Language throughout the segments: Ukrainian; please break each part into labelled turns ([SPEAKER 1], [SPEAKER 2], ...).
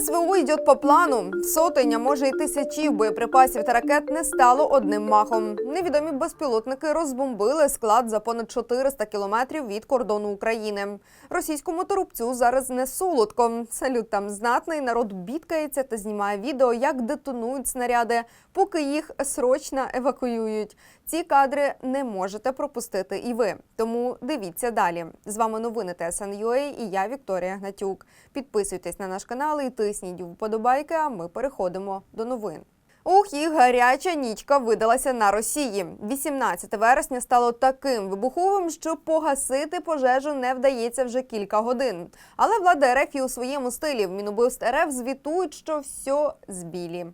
[SPEAKER 1] СВО йде по плану. Сотень, а може й тисячів боєприпасів та ракет не стало одним махом. Невідомі безпілотники розбомбили склад за понад 400 кілометрів від кордону України. Російському торопцю зараз не солодко. Салют там знатний. Народ бідкається та знімає відео, як детонують снаряди, поки їх срочно евакуюють. Ці кадри не можете пропустити і ви. Тому дивіться далі. З вами новини ТСН.UA і я Вікторія Гнатюк. Підписуйтесь на наш канал і тисніть вподобайки. А ми переходимо до новин. Ух, і гаряча нічка видалася на Росії. 18 вересня стало таким вибуховим, що погасити пожежу не вдається вже кілька годин. Але влада РФ і у своєму стилі в Мінобуст РФ звітують, що все збілі.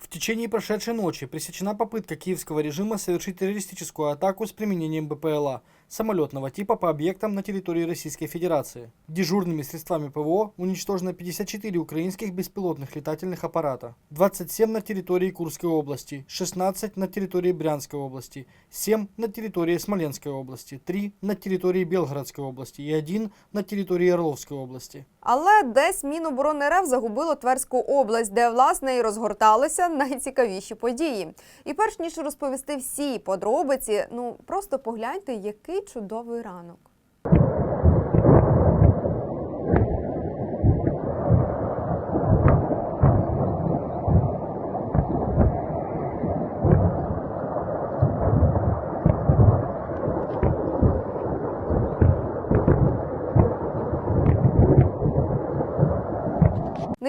[SPEAKER 2] В течение прошедшей ночи пресечена попытка киевского режима совершить террористическую атаку с применением БПЛА самолетного типа по объектам на территории Российской Федерации. Дежурными средствами ПВО уничтожено 54 украинских беспилотных летательных аппарата, 27 на территории Курской области, 16 на территории Брянской области, 7 на территории Смоленской области, 3 на территории Белгородской области и 1 на территории Орловской области.
[SPEAKER 1] Але десь Міноборони РФ загубило Тверську область, де власне і розгорталися найцікавіші події. І перш ніж розповісти всі подробиці, ну просто погляньте, який чудовий ранок.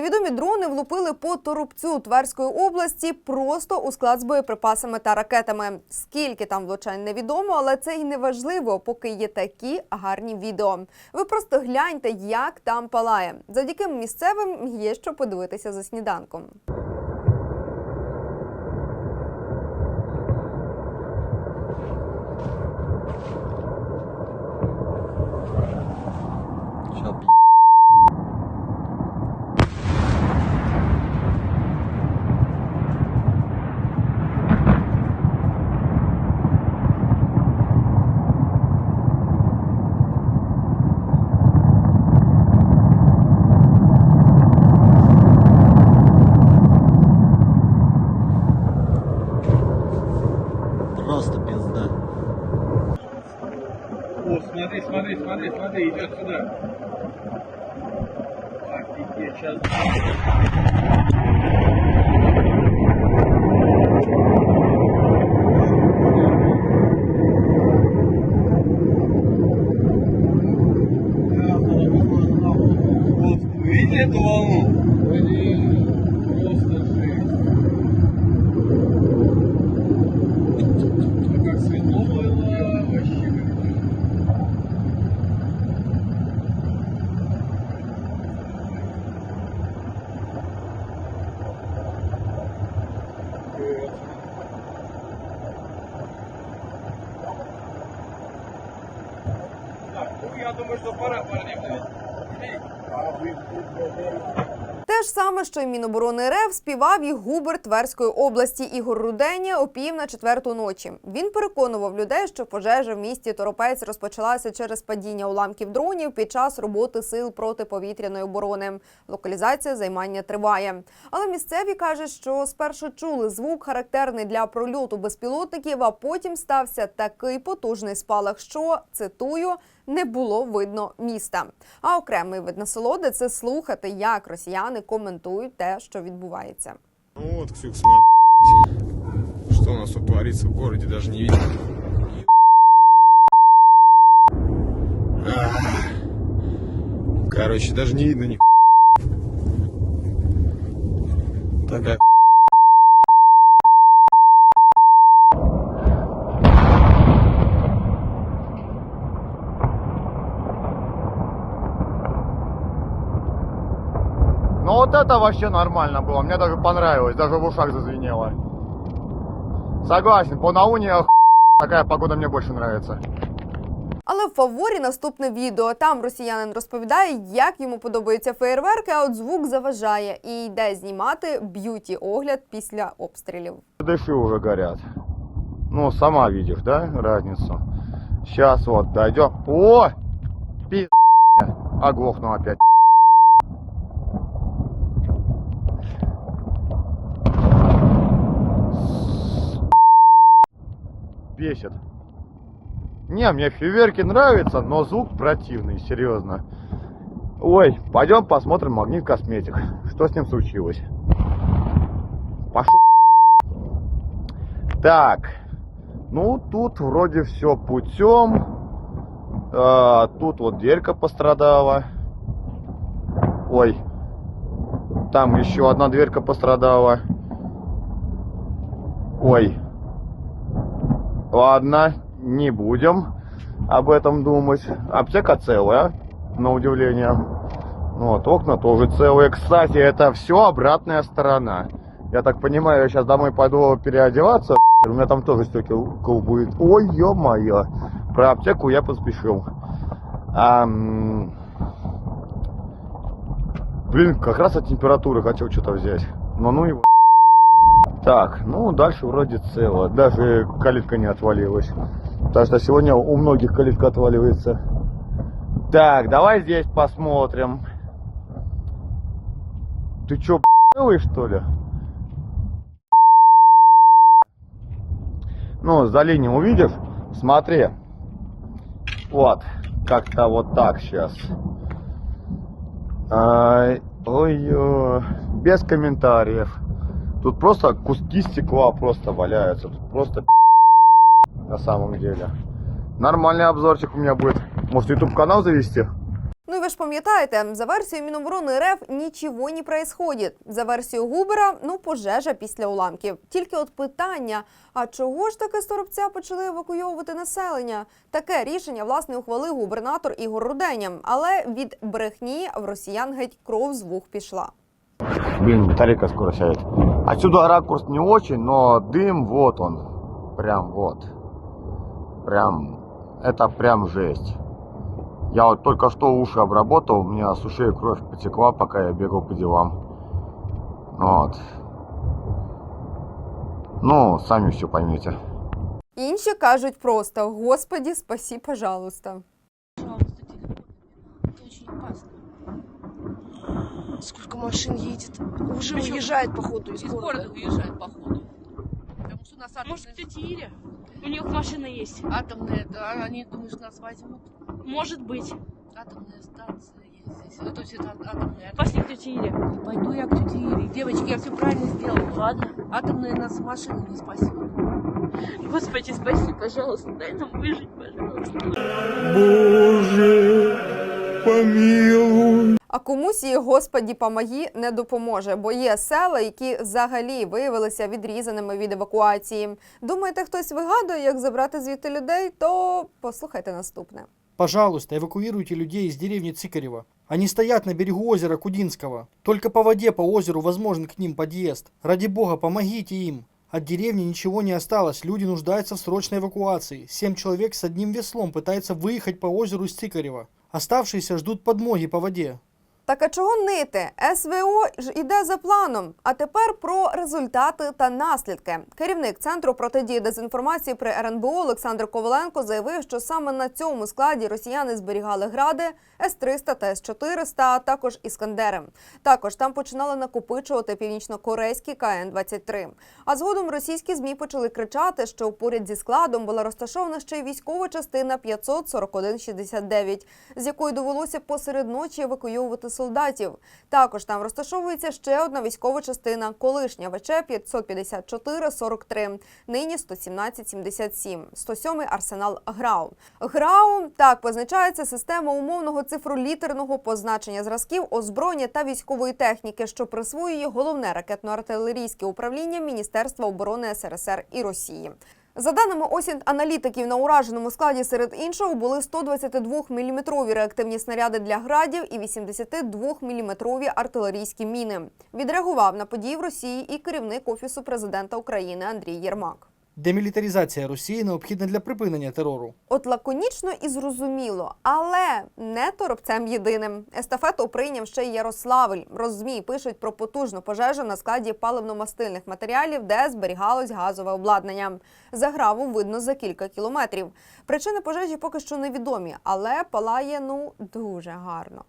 [SPEAKER 1] Невідомі дрони влупили по Торопцю Тверської області просто у склад з боєприпасами та ракетами. Скільки там влучань невідомо, але це й не важливо, поки є такі гарні відео. Ви просто гляньте, як там палає. Завдяки місцевим є що подивитися за сніданком.
[SPEAKER 3] Сейчас Просто пизда.
[SPEAKER 4] О, смотри, смотри, смотри, смотри, идет сюда. Офигеть, сейчас. Вот, видите эту волну? Блин, просто жесть. А как светло было, вообще как Так, ну я думаю, блядь. А вы,
[SPEAKER 1] Те ж саме, що й Міноборони РФ співав і губер Тверської області Ігор Руденя о пів на четверту ночі. Він переконував людей, що пожежа в місті Торопець розпочалася через падіння уламків дронів під час роботи сил протиповітряної оборони. Локалізація займання триває. Але місцеві кажуть, що спершу чули звук, характерний для прольоту безпілотників, а потім стався такий потужний спалах, що цитую. Не було видно міста. А окремий вид насолоди це слухати, як росіяни коментують те, що відбувається.
[SPEAKER 5] Ну вот, Ксюк, смотри, что у нас тут творится в городе, даже не видно. Короче, даже не видно ни Такая
[SPEAKER 6] это вообще нормально было, мне даже понравилось, даже в ушах зазвенело. Согласен, по науне ох... такая погода мне больше нравится.
[SPEAKER 1] Але в фаворі наступне відео. Там росіянин розповідає, як йому подобаються феєрверки, а от звук заважає і йде знімати б'юті огляд після обстрілів.
[SPEAKER 6] Дыши уже горят. Ну, сама видишь, да, разницу? Сейчас вот дойдем. О! Пи... Оглохну опять. Бесит. Не, мне фейерверки нравятся, но звук противный, серьезно. Ой, пойдем посмотрим магнит косметик. Что с ним случилось? Пошел. Так. Ну, тут вроде все путем. А, тут вот дверька пострадала. Ой. Там еще одна дверька пострадала. Ой. Ладно, не будем об этом думать. Аптека целая, на удивление. Ну Вот, окна тоже целые. Кстати, это все обратная сторона. Я так понимаю, я сейчас домой пойду переодеваться. У меня там тоже стекол будет. Ой, ё-моё. Про аптеку я поспешил. Ам, Блин, как раз от температуры хотел что-то взять. Но ну его. Так, ну дальше вроде цело. Даже калитка не отвалилась. Потому что сегодня у многих калитка отваливается. Так, давай здесь посмотрим. Ты чё, белый что ли? Ну, за линией увидишь? Смотри. Вот. Как-то вот так сейчас. Ай, Ой, без комментариев. Тут просто куски стекла просто валяются. Тут просто на самом деле. Нормальный обзорчик у меня будет. Может, YouTube канал завести?
[SPEAKER 1] Ну і ви ж пам'ятаєте, за версією Міноборони РФ нічого не происходит. За версією Губера, ну пожежа після уламків. Тільки от питання: а чого ж таки з Торопця почали евакуйовувати населення? Таке рішення власне ухвалив губернатор Ігор Руденя. Але від брехні в росіян геть кров з вух пішла.
[SPEAKER 6] Блин, батарейка скоро сядет. Отсюда ракурс не очень, но дым вот он. Прям вот. Прям. Это прям жесть. Я вот только что уши обработал, у меня с ушей кровь потекла, пока я бегал по делам. Вот. Ну, сами все поймете.
[SPEAKER 1] Інші кажуть просто: Господі, спасі, пожалуйста.
[SPEAKER 3] Пожалуйста,
[SPEAKER 7] Сколько машин едет. Уже уезжает, походу, из,
[SPEAKER 3] Из
[SPEAKER 7] города.
[SPEAKER 3] города уезжает, походу. Потому что у нас
[SPEAKER 8] Может,
[SPEAKER 3] атомная,
[SPEAKER 8] тетя Иля? У них машина есть.
[SPEAKER 3] атомная, да, они, думаешь, нас возьмут?
[SPEAKER 8] Может быть.
[SPEAKER 3] Атомная станция есть здесь. Это все там атомная.
[SPEAKER 8] Пошли к тете Ире.
[SPEAKER 3] Не пойду я к тете Ире. Девочки, я все правильно сделала.
[SPEAKER 8] Ладно.
[SPEAKER 3] Атомная нас машина не спасет.
[SPEAKER 8] Господи, спаси, пожалуйста. Дай нам выжить, пожалуйста.
[SPEAKER 1] А комусь і Господі помоги не допоможе, бо є села, які взагалі виявилися відрізаними від евакуації. Думаєте, хтось вигадує, як забрати звідти людей? То послухайте наступне.
[SPEAKER 2] Пожалуйста, эвакуируйте людей из деревни Цикарева. Они стоят на берегу озера Кудинского. Только по воде по озеру возможен к ним подъезд. Ради бога, помогите им. От деревни ничего не осталось, люди нуждаются в срочной эвакуации. Семь человек с одним веслом пытаются выехать по озеру из Цикарева. Оставшиеся ждут подмоги по воде.
[SPEAKER 1] Так а чого нити? СВО ж іде за планом. А тепер про результати та наслідки. Керівник центру протидії дезінформації при РНБО Олександр Коваленко заявив, що саме на цьому складі росіяни зберігали гради С-300 та С-400, а також іскандери. Також там починали накопичувати північно-корейські КН-23. А згодом російські змі почали кричати, що поряд зі складом була розташована ще й військова частина 541-69, з якої довелося посеред ночі евакуйовувати солдатів. Також там розташовується ще одна військова частина, колишня ВЧ 554-43, нині 117-77, 107-й арсенал ГРАУ. ГРАУ так позначається система умовного цифролітерного позначення зразків озброєння та військової техніки, що присвоює головне ракетно-артилерійське управління Міністерства оборони СРСР і Росії. За даними осінь аналітиків, на ураженому складі серед іншого були 122-мм реактивні снаряди для градів і 82-мм артилерійські міни. Відреагував на події в Росії і керівник офісу президента України Андрій Єрмак.
[SPEAKER 2] Демілітаризація Росії необхідна для припинення терору.
[SPEAKER 1] От лаконічно і зрозуміло, але не торопцем єдиним. Естафету прийняв ще й Ярославль. Роззмій пишуть про потужну пожежу на складі паливно-мастильних матеріалів, де зберігалось газове обладнання. Заграву видно за кілька кілометрів. Причини пожежі поки що невідомі, але палає ну дуже гарно.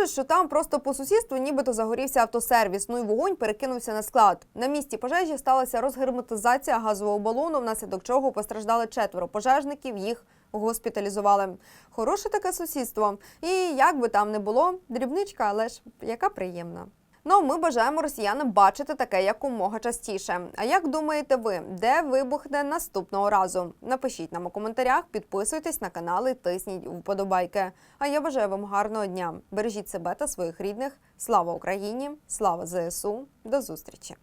[SPEAKER 1] Каже, що там просто по сусідству нібито загорівся автосервіс. Ну і вогонь перекинувся на склад. На місці пожежі сталася розгерметизація газового балону, внаслідок чого постраждали четверо пожежників. Їх госпіталізували. Хороше таке сусідство. І як би там не було, дрібничка, але ж яка приємна. Ну, ми бажаємо росіянам бачити таке якомога частіше. А як думаєте ви, де вибухне наступного разу? Напишіть нам у коментарях, підписуйтесь на канал і тисніть вподобайки. А я бажаю вам гарного дня. Бережіть себе та своїх рідних. Слава Україні! Слава ЗСУ! До зустрічі!